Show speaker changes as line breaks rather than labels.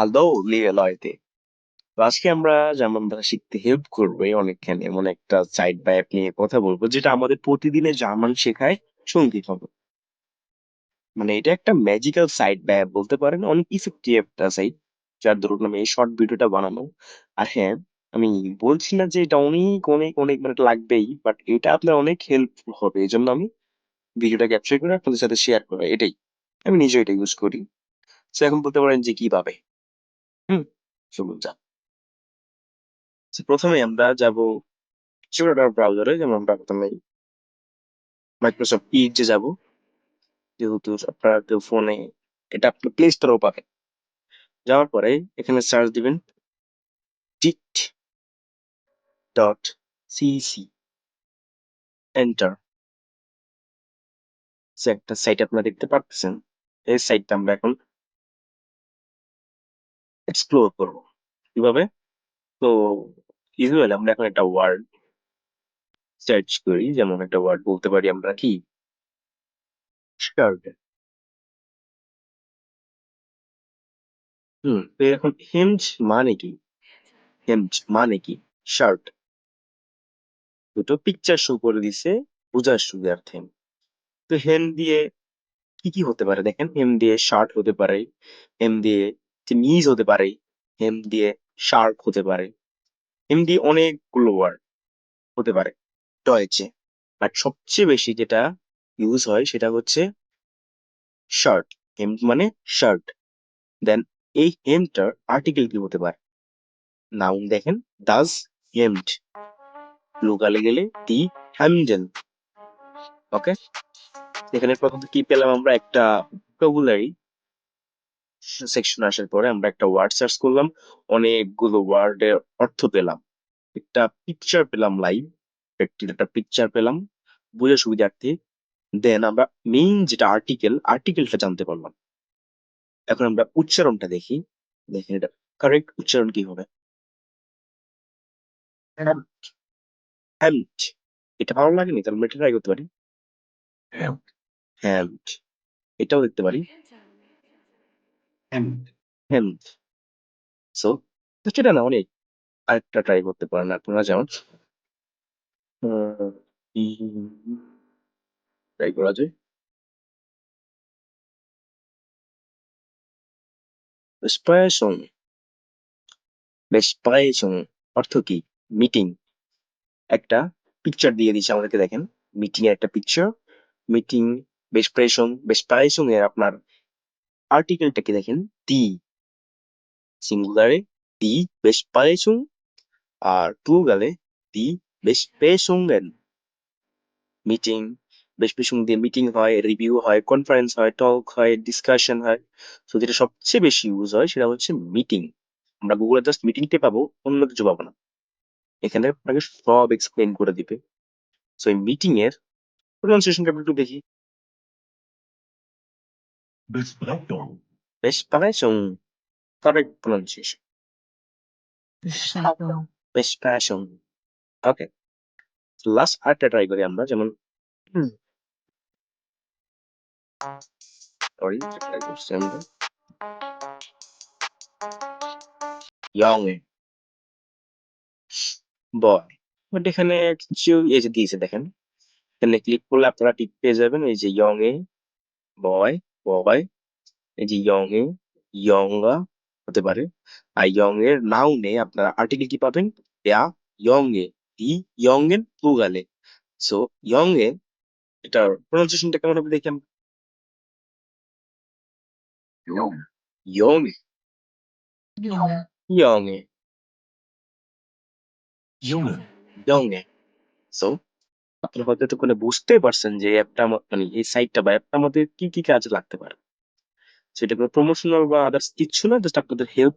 Hello লিয়েলয়েতে তো আজকে আমরা জার্মান ভাষা শিখতে হেল্প করবে অনেকখানি এমন একটা সাইট বা অ্যাপ নিয়ে কথা বলব, যেটা আমাদের প্রতিদিনের জার্মান শেখায় সঙ্গী হবে। মানে এটা একটা ম্যাজিক্যাল সাইট বা অ্যাপ বলতে পারেন, অনেক ইফেক্টিভ একটা সাইট যার ধরুন আমি এই শর্ট ভিডিওটা বানানো আর হ্যাঁ আমি বলছি না যে এটা অনেক অনেক অনেক মানে লাগবেই বাট এটা আপনার অনেক হেল্পফুল হবে। এই জন্য আমি ভিডিওটা ক্যাপচার করে আপনাদের সাথে শেয়ার করা, এটাই। আমি নিজে এটা ইউজ করি। তো এখন বলতে পারেন যে কীভাবে? চলুন যা So, প্রথমে আমরা যাব ছোটটা ব্রাউজারে যেমন আমরা প্রথমে মাইক্রোসফট ইডে যাব। যেহেতু আপনারা কেউ ফোনে এটা আপনি প্লে স্টোরেও পাবেন। যাওয়ার পরে এখানে সার্চ দিবেন টিট ডট সিসি এন্টার একটা সাইট আপনারা দেখতে পাচ্ছেন এই সাইটটা আমরা এখন এক্সপ্লোর করব। কীভাবে? তো ইউজুয়ালি আমরা এখন একটা ওয়ার্ড সার্চ করি যেমন একটা ওয়ার্ড বলতে পারি আমরা কি? শার্ট হুম তো এখন হেমজ মানে কি? হেমজ মানে কি? শার্ট দুটো পিকচার শো করে দিছে বোঝার সুবিধার্থে। তো হেম দিয়ে কি কি হতে পারে? দেখেন হেম দিয়ে শার্ট হতে পারে হেম দিয়ে মিজ হতে পারে হেম দিয়ে শার্ক হতে পারে হেম দিয়ে অনেকগুলো ওয়ার্ড হতে পারে টয়েছে বাট সবচেয়ে বেশি যেটা ইউজ হয় সেটা হচ্ছে শার্ট হেম মানে শার্ট। দেন এই হেমটার আর্টিকেল কি হতে পারে? নাউন দেখেন দাস হেমড লোকালে গেলে দি হ্যামডেন। ওকে? এখানে প্রথমত কি পেলাম আমরা? একটা ভোকাবুলারি সেকশন আসার পরে আমরা একটা ওয়ার্ড সার্চ করলাম অনেকগুলো ওয়ার্ডের অর্থ পেলাম। একটা পিকচার পেলাম লাইভ একটি একটা পিকচার পেলাম বোঝার সুবিধার্থে। দেন আমরা মেইন যেটা আর্টিকেল আর্টিকেলটা জানতে পারলাম। এখন আমরা উচ্চারণটা দেখি। দেখেন এটা কারেক্ট উচ্চারণ কি হবে? হ্যাম্ট এটা ভালো লাগেনি? তাহলে আমরা এটা ট্রাই করতে পারি। হ্যাম্ট এটাও দেখতে পারি। হ্যাম্ট সো সেটা না, অনেক আরেকটা ট্রাই করতে পারেন আপনারা, যেমন ট্রাই করা যায়। Besprechung Besprechung অর্থ কি? মিটিং একটা পিকচার দিয়ে দিচ্ছে আমাদেরকে, দেখেন। মিটিং এর একটা পিকচার মিটিং বেসপ্রেশন বেসপ্রেশন এর আপনার আর্টিকেলটা কি দেখেন? দি সিঙ্গুলারে দি বেসপ্রেশন আর প্লুরালে দি বেসপ্রেশungen মিটিং বেশ বেসপ্রেশন দিয়ে মিটিং হয় রিভিউ হয় কনফারেন্স হয় টক হয় ডিসকাশন হয়। তো যেটা সবচেয়ে বেশি ইউজ হয় সেটা হচ্ছে মিটিং আমরা গুগলে জাস্ট মিটিংটা পাবো, অন্য কিছু পাবো না। এখানে আপনাকে সব এক্সপ্লেন করে দিবে। সো এই মিটিং এর প্রনাউন্সিয়েশনটা একটু দেখি।
Besprechung.
Besprechung correct pronunciation.
Beschreibung.
Besprechung okay last আরেকটা ট্রাই করি আমরা যেমন সরি ট্রাই করছি আমরা। ইয়ং বয় বাট এখানে কিছু এই যে দিয়েছে দেখেন। এখানে ক্লিক করলে আপনারা ঠিক পেয়ে যাবেন এই যে ইয়ং এ বয় বয় এই যে ইয়ং এ ইয়ংগা হতে পারে। আর ইয়ং এর নাউনে আপনারা আর্টিকেল কি পাবেন? ইয়া ইয়ং এ দি ইয়ং এর প্লুরালে সো ইয়ং এ এটার প্রনাউন্সিয়েশনটা কেমন হবে দেখি আমরা।
Jung.
ইয়ং
Junge.
ইয়ং এ ইয়ং এ সো আপনারা হয়তো একটু করে বুঝতে পারছেন যে অ্যাপটা মানে এই সাইটটা বা অ্যাপটা আমাদের কি কি কাজে লাগতে পারে। সেটা কোনো প্রমোশনাল বা আদার্স কিচ্ছু না জাস্ট আপনাদের হেল্প